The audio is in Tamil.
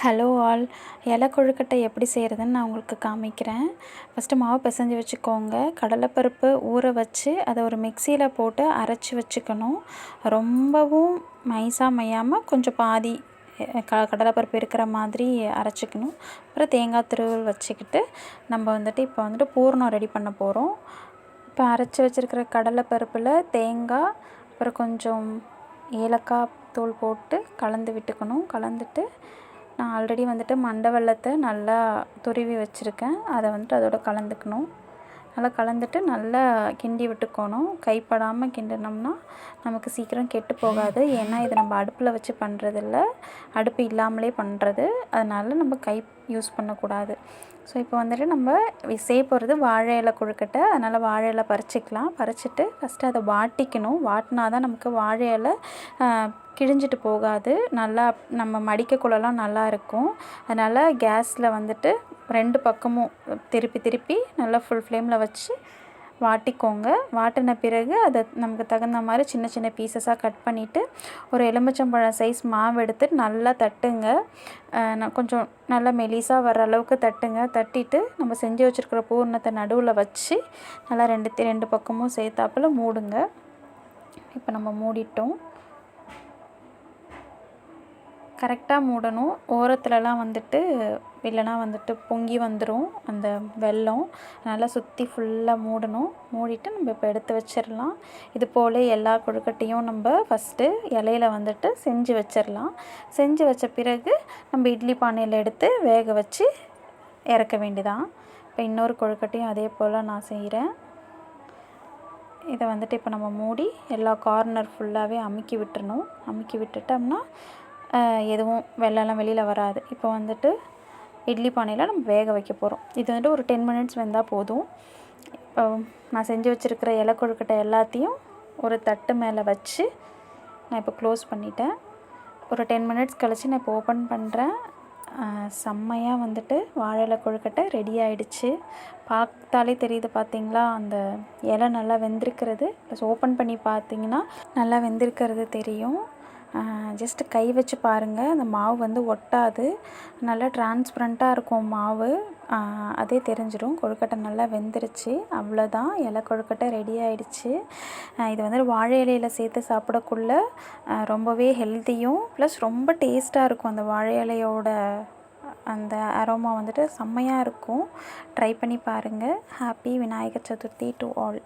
Hello all. இலை கொழுக்கட்டை எப்படி செய்கிறதுன்னு நான் உங்களுக்கு காமிக்கிறேன். ஃபஸ்ட்டு மாவு பிசைஞ்சு வச்சுக்கோங்க. கடலைப்பருப்பு ஊற வச்சு அதை ஒரு மிக்சியில் போட்டு அரைச்சி வச்சுக்கணும். ரொம்பவும் மைசாக மையாமல் கொஞ்சம் பாதி க கடலைப்பருப்பு இருக்கிற மாதிரி அரைச்சிக்கணும். அப்புறம் தேங்காய் திருவல் வச்சுக்கிட்டு நம்ம வந்துட்டு இப்போ வந்துட்டு பூரணம் ரெடி பண்ண போகிறோம் இப்போ அரைச்சி வச்சுருக்கிற கடலைப்பருப்பில் தேங்காய் அப்புறம் கொஞ்சம் ஏலக்காய் தூள் போட்டு கலந்து விட்டுக்கணும். கலந்துட்டு நான் ஆல்ரெடி வந்துட்டு மண்டை வெல்லத்தை நல்லா துருவி வச்சுருக்கேன். அதை வந்துட்டு அதோட கலந்துக்கணும். நல்லா கலந்துட்டு நல்லா கிண்டி விட்டுக்கணும். கைப்படாமல் கிண்டினோம்னா நமக்கு சீக்கிரம் கெட்டு போகாது. ஏன்னா இதை நம்ம அடுப்பில் வச்சு பண்ணுறதில்ல அடுப்பு இல்லாமலே பண்ணுறது அதனால் நம்ம கை யூஸ் பண்ணக்கூடாது. ஸோ இப்போ வந்துட்டு நம்ம செய்ய போகிறது வாழை இலை கொழுக்கட்டை. அதனால் வாழை இலை பறிச்சிக்கலாம். பறிச்சிட்டு ஃபஸ்ட்டு அதை வாட்டிக்கணும். வாட்டினா தான் நமக்கு வாழை இலை கிழிஞ்சிட்டு போகாது. நல்லா நம்ம மடிக்கக்குள்ளலாம் நல்லா இருக்கும். அதனால் கேஸில் வந்துட்டு ரெண்டு பக்கமும் திருப்பி திருப்பி நல்லா ஃபுல் ஃப்ளேமில் வச்சு வாட்டிக்கோங்க. வாட்டின பிறகு அதை நமக்கு தகுந்த மாதிரி சின்ன சின்ன பீசஸாக கட் பண்ணிவிட்டு ஒரு எலுமிச்சம்பழம் சைஸ் மாவு எடுத்து நல்லா தட்டுங்க. கொஞ்சம் நல்லா மெலிசாக வர அளவுக்கு தட்டுங்க. தட்டிட்டு நம்ம செஞ்சு வச்சுருக்கிற பூர்ணத்தை நடுவில் வச்சு நல்லா ரெண்டு ரெண்டு பக்கமும் சேர்த்தாப்பில் மூடுங்க. இப்போ நம்ம மூடிட்டோம். கரெக்டாக மூடணும். ஓரத்துலலாம் வந்துட்டு இல்லைனா வந்துட்டு பொங்கி வந்துடும் அந்த வெல்லம் நல்லா சுற்றி ஃபுல்லாக மூடணும். மூடிட்டு நம்ம இப்போ எடுத்து வச்சிடலாம் இது போல் எல்லா கொழுக்கட்டையும் நம்ம ஃபஸ்ட்டு இலையில வந்துட்டு செஞ்சு வச்சிடலாம் செஞ்சு வச்ச பிறகு நம்ம இட்லி பானையில் எடுத்து வேக வச்சு இறக்க வேண்டியதான் இப்போ இன்னொரு கொழுக்கட்டையும் அதே போல் நான் செய்கிறேன் இதை வந்துட்டு இப்போ நம்ம மூடி எல்லா கார்னர் ஃபுல்லாகவே அமுக்கி விட்டுறணும். அமுக்கி விட்டுட்டோம்னா எதுவும் வெள்ளம்லாம் வெளியில் வராது. இப்போ வந்துட்டு இட்லி பானையில் நம்ம வேக வைக்க போகிறோம் இது வந்துட்டு ஒரு டென் மினிட்ஸ் வெந்தால் போதும். இப்போ நான் செஞ்சு வச்சுருக்கிற இலை கொழுக்கட்டை எல்லாத்தையும் ஒரு தட்டு மேலே வச்சு நான் இப்போ க்ளோஸ் பண்ணிட்டேன். ஒரு டென் மினிட்ஸ் கழித்து நான் இப்போ ஓப்பன் பண்ணுறேன் செம்மையாக வந்துட்டு வாழை கொழுக்கட்டை ரெடி ஆகிடுச்சு பார்த்தாலே தெரியுது பார்த்தீங்களா? அந்த இலை நல்லா வெந்திருக்கிறது. ப்ளஸ் ஓப்பன் பண்ணி பார்த்தீங்கன்னா நல்லா வெந்திருக்கிறது தெரியும். ஜஸ்ட்டு கை வச்சு பாருங்கள் அந்த மாவு வந்து ஒட்டாது. நல்லா டிரான்ஸ்பரண்ட்டாக இருக்கும் மாவு. அதே தெரிஞ்சிடும் கொழுக்கட்டை நல்லா வெந்துருச்சு. அவ்வளோதான் இலை கொழுக்கட்டை ரெடி ஆகிடுச்சு இது வந்து வாழை இலையில் சேர்த்து சாப்பிடக்குள்ள ரொம்பவே ஹெல்த்தியும் ப்ளஸ் ரொம்ப டேஸ்ட்டாக இருக்கும். அந்த வாழை இலையோட அந்த அரோமா வந்துட்டு செம்மையாக இருக்கும். ட்ரை பண்ணி பாருங்கள் happy Vinayagar Chaturthi to all